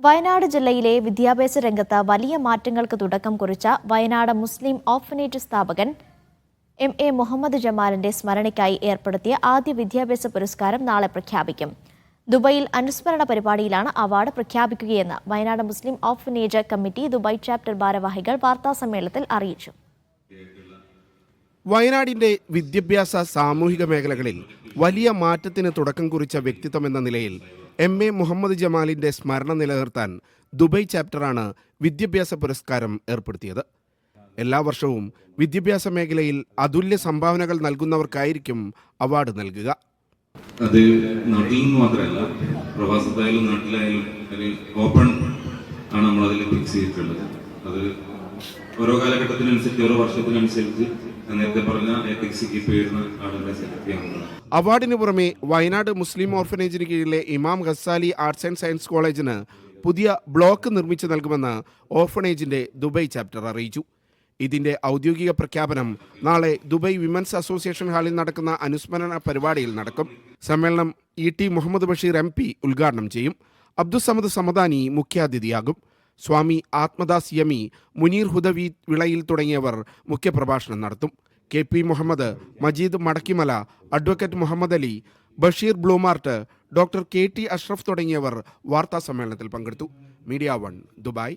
വയനാട് ജില്ലയിലെ വിദ്യാഭ്യാസ രംഗത്ത് വലിയ മാറ്റങ്ങൾക്ക് തുടക്കം കുറിച്ച വയനാട് മുസ്ലിം ഓഫനേറ്റ് സ്ഥാപകൻ എം എ മുഹമ്മദ് ജമാലിന്റെ സ്മരണയ്ക്കായി ഏർപ്പെടുത്തിയ ആദ്യ വിദ്യാഭ്യാസ പുരസ്കാരം നാളെ പ്രഖ്യാപിക്കും. ദുബൈയിൽ അനുസ്മരണ പരിപാടിയിലാണ് award പ്രഖ്യാപിക്കുകയെന്ന് Wayanad Muslim orphanage committee Dubai chapter ഭാരവാഹികൾ വാർത്താസമ്മേളനത്തിൽ അറിയിച്ചു. വയനാടിന്റെ വിദ്യാഭ്യാസ സാമൂഹിക മേഖലകളിൽ വലിയ മാറ്റത്തിന് തുടക്കം കുറിച്ച വ്യക്തിത്വം എന്ന നിലയിൽ എം എ മുഹമ്മദ് ജമാലിന്റെ സ്മരണ നിലനിർത്താൻ ദുബൈ ചാപ്റ്ററാണ് വിദ്യാഭ്യാസ പുരസ്കാരം ഏർപ്പെടുത്തിയത്. എല്ലാ വർഷവും വിദ്യാഭ്യാസ മേഖലയിൽ അതുല്യ സംഭാവനകൾ നൽകുന്നവർക്കായിരിക്കും അവാർഡ് നൽകുക. അത് നാട്ടിൽ നിന്ന് മാത്രമല്ല പ്രവാസത്തായാലും നാട്ടിലായാലും ഓപ്പൺ ആണ് നമ്മൾ അതിൽ ഫിക്സ് ചെയ്തിട്ടുള്ളത്. അത് ഓരോ കാലഘട്ടത്തിനനുസരിച്ച് ഓരോ വർഷത്തിനനുസരിച്ച് അവാർഡിന് പുറമെ വയനാട് മുസ്ലിം ഓർഫനേജിന് കീഴിലെ ഇമാം ഖസാലി ആർട്സ് ആൻഡ് സയൻസ് കോളേജിന് പുതിയ ബ്ലോക്ക് നിർമ്മിച്ചു നൽകുമെന്ന് ഓർഫനേജിന്റെ ദുബൈ ചാപ്റ്റർ അറിയിച്ചു. ഇതിന്റെ ഔദ്യോഗിക പ്രഖ്യാപനം നാളെ ദുബൈ വിമൻസ് അസോസിയേഷൻ ഹാളിൽ നടക്കുന്ന അനുസ്മരണ പരിപാടിയിൽ നടക്കും. സമ്മേളനം E T Muhammad Basheer M P ഉദ്ഘാടനം ചെയ്യും. അബ്ദുസമദ് സമദാനി മുഖ്യാതിഥിയാകും. സ്വാമി ആത്മദാസ് യമി മുനീർ ഹുദവി വിളയിൽ തുടങ്ങിയവർ മുഖ്യപ്രഭാഷണം നടത്തും. K P Muhammad Majeed Madakkimala advocate Muhammad Ali Basheer Bluemart doctor K T Ashraf തുടങ്ങിയവർ വാർത്താ സമ്മേളനത്തിൽ പങ്കെടുത്തു. Media One Dubai.